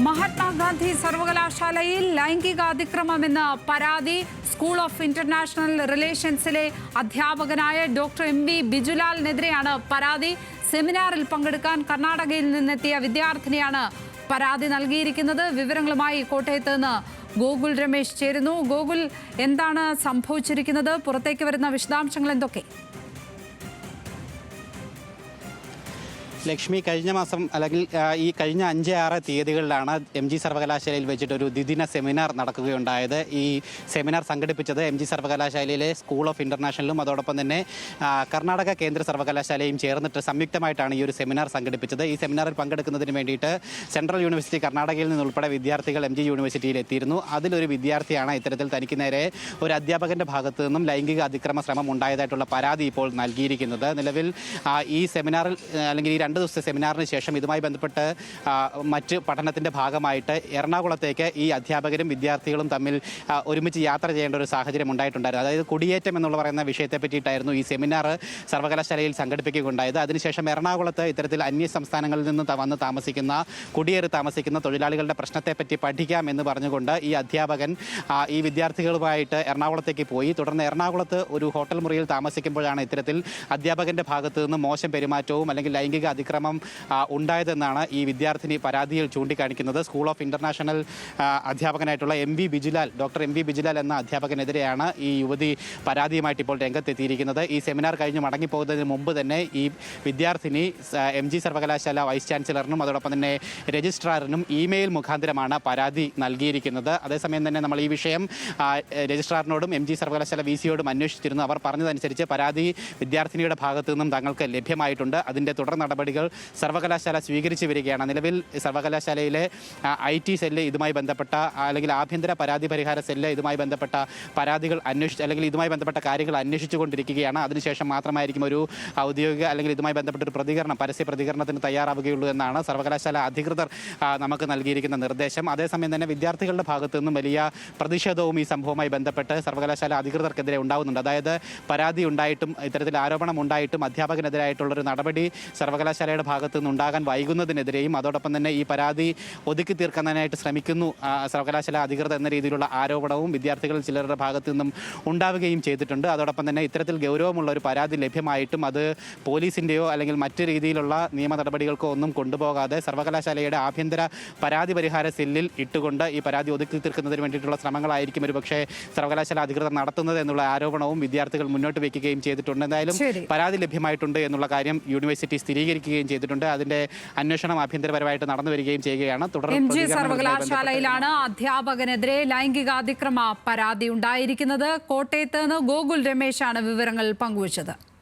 മഹാത്മാഗാന്ധി സർവകലാശാലയിൽ ലൈംഗികാതിക്രമമെന്ന പരാതി school of international റിലേഷൻസിലെ അധ്യാപകനായ ഡോക്ടർ എം വി ബിജുലാലിനെതിരെയാണ് പരാതി. സെമിനാറിൽ പങ്കെടുക്കാൻ കർണാടകയിൽ നിന്നെത്തിയ വിദ്യാർത്ഥിനിയാണ് പരാതി നൽകിയിരിക്കുന്നത്. വിവരങ്ങളുമായി കോട്ടയത്ത് നിന്ന് ഗോകുൽ രമേശ് ചേരുന്നു. ഗോകുൽ എന്താണ് സംഭവിച്ചിരിക്കുന്നത്? പുറത്തേക്ക് വരുന്ന വിശദാംശങ്ങൾ എന്തൊക്കെ? ലക്ഷ്മി കഴിഞ്ഞ മാസം അല്ലെങ്കിൽ ഈ കഴിഞ്ഞ അഞ്ച് ആറ് തീയതികളിലാണ് എം ജി സർവകലാശാലയിൽ വെച്ചിട്ട് ഒരു ദ്വിദിന സെമിനാർ നടക്കുകയുണ്ടായത്. ഈ സെമിനാർ സംഘടിപ്പിച്ചത് എം ജി സർവകലാശാലയിലെ സ്കൂൾ ഓഫ് ഇന്റർനാഷണലും അതോടൊപ്പം തന്നെ കർണാടക കേന്ദ്ര സർവകലാശാലയും ചേർന്നിട്ട് സംയുക്തമായിട്ടാണ് ഈ ഒരു സെമിനാർ സംഘടിപ്പിച്ചത്. ഈ സെമിനാറിൽ പങ്കെടുക്കുന്നതിന് വേണ്ടിയിട്ട് സെൻട്രൽ യൂണിവേഴ്സിറ്റി കർണാടകയിൽ നിന്നുൾപ്പെടെ വിദ്യാർത്ഥികൾ എം ജി യൂണിവേഴ്സിറ്റിയിൽ എത്തിയിരുന്നു. അതിലൊരു വിദ്യാർത്ഥിയാണ് ഇത്തരത്തിൽ തനിക്ക് നേരെ ഒരു അധ്യാപകന്റെ ഭാഗത്ത് നിന്നും ലൈംഗിക അതിക്രമ ശ്രമം ഉണ്ടായതായിട്ടുള്ള പരാതി ഇപ്പോൾ നൽകിയിരിക്കുന്നത്. നിലവിൽ ഈ സെമിനാറിൽ അല്ലെങ്കിൽ ഈ രണ്ട് ദിവസത്തെ സെമിനാറിന് ശേഷം ഇതുമായി ബന്ധപ്പെട്ട് മറ്റ് പഠനത്തിന്റെ ഭാഗമായിട്ട് എറണാകുളത്തേക്ക് ഈ അധ്യാപകരും വിദ്യാർത്ഥികളും തമ്മിൽ ഒരുമിച്ച് യാത്ര ചെയ്യേണ്ട ഒരു സാഹചര്യം ഉണ്ടായിട്ടുണ്ടായിരുന്നു. അതായത് കുടിയേറ്റം എന്നുള്ള പറയുന്ന വിഷയത്തെ പറ്റിയിട്ടായിരുന്നു ഈ സെമിനാർ സർവകലാശാലയിൽ സംഘടിപ്പിക്കുകയുണ്ടായത്. അതിനുശേഷം എറണാകുളത്ത് ഇത്തരത്തിൽ അന്യ സംസ്ഥാനങ്ങളിൽ നിന്ന് വന്ന് താമസിക്കുന്ന കുടിയേറി താമസിക്കുന്ന തൊഴിലാളികളുടെ പ്രശ്നത്തെപ്പറ്റി പഠിക്കാം എന്ന് പറഞ്ഞുകൊണ്ട് ഈ അധ്യാപകൻ ഈ വിദ്യാർത്ഥികളുമായിട്ട് എറണാകുളത്തേക്ക് പോയി. തുടർന്ന് എറണാകുളത്ത് ഒരു ഹോട്ടൽ മുറിയിൽ താമസിക്കുമ്പോഴാണ് ഇത്തരത്തിൽ അധ്യാപകന്റെ ഭാഗത്തു നിന്ന് മോശം പെരുമാറ്റവും അല്ലെങ്കിൽ ലൈംഗിക അതിക്രമം ഉണ്ടായതെന്നാണ് ഈ വിദ്യാർത്ഥിനി പരാതിയിൽ ചൂണ്ടിക്കാണിക്കുന്നത്. School of international അധ്യാപകനായിട്ടുള്ള M V Bijulal doctor M V Bijulal എന്ന അധ്യാപകനെതിരെയാണ് ഈ യുവതി പരാതിയുമായിട്ട് ഇപ്പോൾ രംഗത്തെത്തിയിരിക്കുന്നത്. ഈ സെമിനാർ കഴിഞ്ഞ് മടങ്ങിപ്പോകുന്നതിന് മുമ്പ് തന്നെ ഈ വിദ്യാർത്ഥിനി എം ജി സർവകലാശാല വൈസ് ചാൻസലറിനും അതോടൊപ്പം തന്നെ രജിസ്ട്രാറിനും ഇമെയിൽ മുഖാന്തരമാണ് പരാതി നൽകിയിരിക്കുന്നത്. അതേസമയം തന്നെ നമ്മൾ ഈ വിഷയം രജിസ്ട്രാറിനോടും എം ജി സർവകലാശാല വി സിയോടും അന്വേഷിച്ചിരുന്നു. അവർ പറഞ്ഞതനുസരിച്ച് പരാതി വിദ്യാർത്ഥിനിയുടെ ഭാഗത്തു നിന്നും തങ്ങൾക്ക് ലഭ്യമായിട്ടുണ്ട്. അതിന്റെ തുടർ നടപടികൾ സർവകലാശാല സ്വീകരിച്ചു വരികയാണ്. നിലവിൽ സർവകലാശാലയിലെ ഐ ടി സെല്ല് ഇതുമായി ബന്ധപ്പെട്ട അല്ലെങ്കിൽ ആഭ്യന്തര പരാതി പരിഹാര സെല്ല് ഇതുമായി ബന്ധപ്പെട്ട പരാതികൾ അന്വേഷിച്ച് അല്ലെങ്കിൽ ഇതുമായി ബന്ധപ്പെട്ട കാര്യങ്ങൾ അന്വേഷിച്ചു കൊണ്ടിരിക്കുകയാണ്. അതിനുശേഷം മാത്രമായിരിക്കും ഒരു ഔദ്യോഗിക അല്ലെങ്കിൽ ഇതുമായി ബന്ധപ്പെട്ട ഒരു പ്രതികരണം പരസ്യ പ്രതികരണത്തിന് തയ്യാറാവുകയുള്ളൂ എന്നാണ് സർവകലാശാല അധികൃതർ നമുക്ക് നൽകിയിരിക്കുന്ന നിർദ്ദേശം. അതേസമയം തന്നെ വിദ്യാർത്ഥികളുടെ ഭാഗത്തു നിന്നും വലിയ പ്രതിഷേധവും ഈ സംഭവവുമായി ബന്ധപ്പെട്ട് സർവകലാശാല അധികൃതർക്കെതിരെ ഉണ്ടാവുന്നുണ്ട്. അതായത് പരാതി ഉണ്ടായിട്ടും ഇത്തരത്തിൽ ആരോപണം ഉണ്ടായിട്ടും അധ്യാപകനെതിരായിട്ടുള്ളൊരു നടപടി സർവകലാശാലയുടെ ഭാഗത്തു നിന്നുണ്ടാകാൻ വൈകുന്നതിനെതിരെയും അതോടൊപ്പം തന്നെ ഈ പരാതി ഒതുക്കി തീർക്കുന്നതിനായിട്ട് ശ്രമിക്കുന്നു. സർവകലാശാല അധികൃതർ എന്ന രീതിയിലുള്ള ആരോപണവും വിദ്യാർത്ഥികൾ ചിലരുടെ ഭാഗത്തു നിന്നും ഉണ്ടാവുകയും ചെയ്തിട്ടുണ്ട്. അതോടൊപ്പം തന്നെ ഇത്തരത്തിൽ ഗൗരവമുള്ള ഒരു പരാതി ലഭ്യമായിട്ടും അത് പോലീസിന്റെയോ അല്ലെങ്കിൽ മറ്റു രീതിയിലുള്ള നിയമ നടപടികൾക്കോ ഒന്നും കൊണ്ടുപോകാതെ സർവകലാശാലയുടെ ആഭ്യന്തര പരാതി പരിഹാര സെല്ലിൽ ഇട്ടുകൊണ്ട് ഈ പരാതി ഒതുക്കി തീർക്കുന്നതിന് വേണ്ടിയിട്ടുള്ള ശ്രമങ്ങളായിരിക്കും ഒരു പക്ഷേ സർവകലാശാല അധികൃതർ നടത്തുന്നത് എന്നുള്ള ആരോപണവും വിദ്യാർത്ഥികൾ മുന്നോട്ട് വയ്ക്കുകയും ചെയ്തിട്ടുണ്ട്. എന്തായാലും പരാതി ലഭ്യമായിട്ടുണ്ട് എന്നുള്ള കാര്യം യൂണിവേഴ്സിറ്റി സ്ഥിരീകരിക്കുകയും ചെയ്തിട്ടുണ്ട്. അതിന്റെ അന്വേഷണം ആഭ്യന്തരപരമായിട്ട് നടന്നു വരികയും ചെയ്യുകയാണ്. തുടർന്ന് സർവകലാശാലയിലാണ് അധ്യാപകനെതിരെ ലൈംഗികാതിക്രമ പരാതി ഉണ്ടായിരിക്കുന്നത് കോട്ടയത്ത് നിന്ന് ഗോകുൽ രമേശാണ് വിവരങ്ങൾ പങ്കുവച്ചത്.